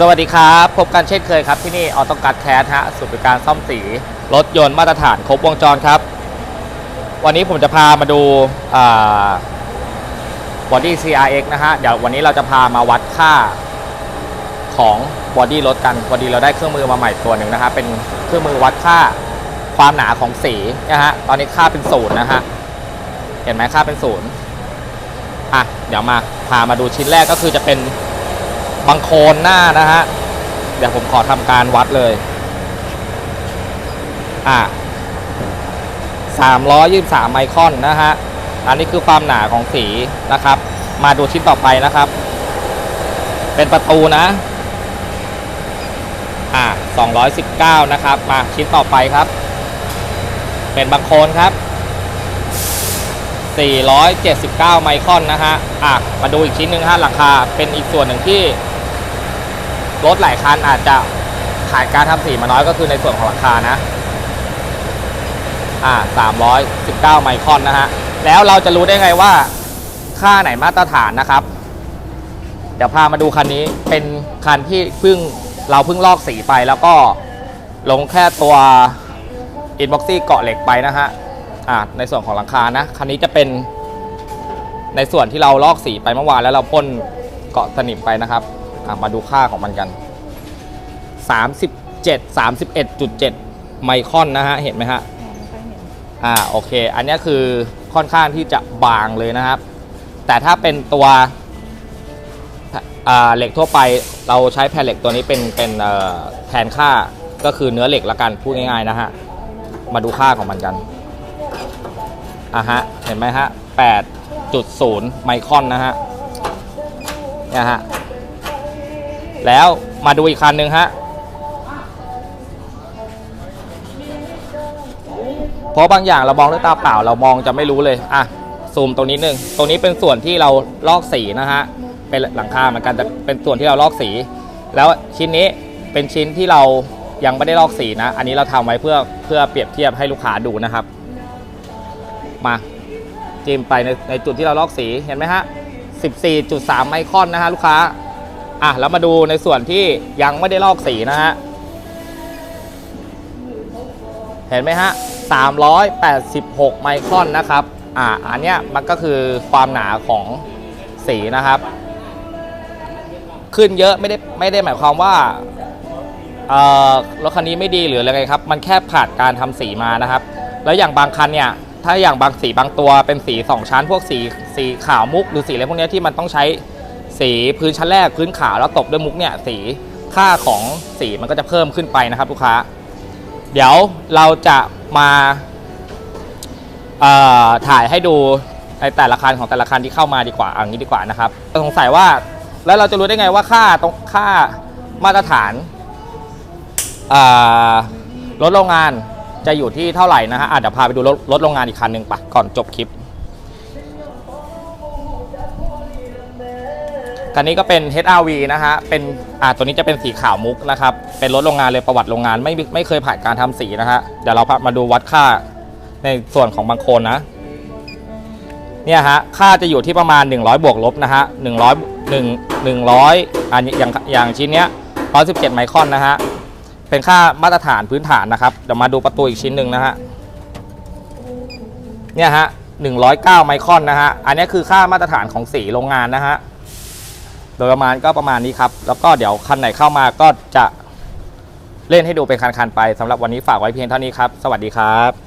สวัสดีครับ พบกันเช่นเคยครับ ที่นี่ออโตกัดแคสฮะสูตรบริการซ่อมสี รถยนต์มาตรฐานครบวงจรครับ วันนี้ผมจะพามาดูบอดี้ CRX นะฮะ เดี๋ยววันนี้เราจะพามาวัดค่าของบอดี้รถกันพอดีเราได้เครื่องมือมาใหม่ตัวหนึ่งนะฮะ เป็นเครื่องมือวัดค่าความหนาของสีนะฮะ ตอนนี้ค่าเป็นศูนย์นะฮะ เห็นไหมค่าเป็นศูนย์อะ เดี๋ยวมาพามาดูชิ้นแรกก็คือจะเป็น บังโคลนหน้านะฮะ เดี๋ยวผมขอทำการวัดเลย อะ323 ไมครอนนะฮะ อันนี้คือความหนาของสีนะครับ มาดูชิ้นต่อไปนะครับ เป็นประตูนะ อะ219 นะครับ มาชิ้นต่อไปครับ เป็นบังโคลนครับ 479 ไมครอนนะฮะ อะ มาดูอีกชิ้นหนึ่งฮะหลังคา เป็นอีกส่วนหนึ่งที่ รถหลายคันอาจจะขาดการทำสีมาน้อยก็คือในส่วนของหลังคานะ อ่า319ไมครอนนะฮะ แล้วเราจะรู้ได้ไงว่าค่าไหนมาตรฐานนะครับ เดี๋ยวพามาดูคันนี้เป็นคันที่เพิ่งเราเพิ่งลอกสีไปแล้วก็ลงแค่ตัวอินบ็อกซี่เกาะเหล็กไปนะฮะ อ่า ในส่วนของหลังคานะ คันนี้จะเป็นในส่วนที่เราลอกสีไปเมื่อวานแล้วเราพ่นเกาะสนิมไปนะครับ มาดูค่าของมันกัน 37 31.7 ไมครอนนะฮะ เห็นไหมฮะอ่าโอเค อันเนี้ยคือค่อนข้างที่จะบางเลยนะครับ แต่ถ้าเป็นตัวอ่าเหล็กทั่วไปเราใช้แผ่นเหล็กตัวนี้เป็นเป็นเอ่อแทนค่าก็คือเนื้อเหล็กละกันพูดง่ายๆนะฮะ มาดูค่าของมันกันอะฮะ เห็นไหมฮะ8.0 ไมครอนนะฮะเนี่ยฮะ แล้วมาดูอีกคันหนึ่งฮะเพราะบางอย่างเรามองด้วยตาเปล่าเรามองจะไม่รู้เลยอะซูมตรงนี้หนึ่งตรงนี้เป็นส่วนที่เราลอกสีนะฮะเป็นหลังคาเหมือนกันแต่เป็นส่วนที่เราลอกสี แล้วชิ้นนี้เป็นชิ้นที่เรายังไม่ได้ลอกสีนะ อันนี้เราทำไว้เพื่อเพื่อเปรียบเทียบให้ลูกค้าดูนะครับ มาจิ้มไปในในจุดที่เราลอกสีเห็นไหมฮะ 14.3 ไมครอนนะฮะลูกค้า อะแล้วมาดูในส่วนที่ยังไม่ได้ลอกสีนะฮะ เห็นไหมฮะ 386 ไมครอนนะครับ อ่าอันเนี้ยมันก็คือความหนาของสีนะครับ ขึ้นเยอะไม่ได้ไม่ได้หมายความว่า เอ่อรถคันนี้ไม่ดีหรืออะไรครับ มันแค่ผ่านการทำสีมานะครับ แล้วอย่างบางคันเนี่ยถ้าอย่างบางสีบางตัวเป็นสี 2 ชั้น พวกสีสีขาวมุกหรือสีอะไรพวกเนี้ยที่มันต้องใช้ สีพื้นชั้นแรกพื้นขาวแล้วตบด้วยมุกเนี่ยสีค่าของสีมันก็จะเพิ่มขึ้นไปนะครับลูกค้า เดี๋ยวเราจะมาถ่ายให้ดูในแต่ละคันของแต่ละคันที่เข้ามาดีกว่าอย่างนี้ดีกว่านะครับสงสัยว่าแล้วเราจะรู้ได้ไงว่าค่าตรงค่ามาตรฐานารถโรงงานจะอยู่ที่เท่าไหร่นะฮะอะเดี๋ยวพาไปดูรถรถโรงงานอีกคันหนึ่งปะก่อนจบคลิป คันนี้ก็เป็น HRV นะฮะ เป็น อ่า ตัวนี้จะเป็นสีขาวมุกนะครับ เป็นรถโรงงานเลยประวัติโรงงานไม่ไม่เคยผ่านการทำสีนะฮะ เดี๋ยวเราพามาดูวัดค่าในส่วนของบางโคนนะ เนี่ยฮะ ค่าจะอยู่ที่ประมาณ 100 บวกลบนะฮะ100 1 100อันอย่างอย่างชิ้นเนี้ย117ไมครอนนะฮะ เป็นค่ามาตรฐานพื้นฐานนะครับ เดี๋ยวมาดูประตูอีกชิ้นหนึ่งนะฮะ เนี่ยฮะ109ไมครอนนะฮะ อันนี้คือค่ามาตรฐานของสีโรงงานนะฮะ โดยประมาณก็ประมาณนี้ครับ แล้วก็เดี๋ยวคันไหนเข้ามาก็จะเล่นให้ดูเป็นคันๆไปสำหรับวันนี้ฝากไว้เพียงเท่านี้ครับ สวัสดีครับ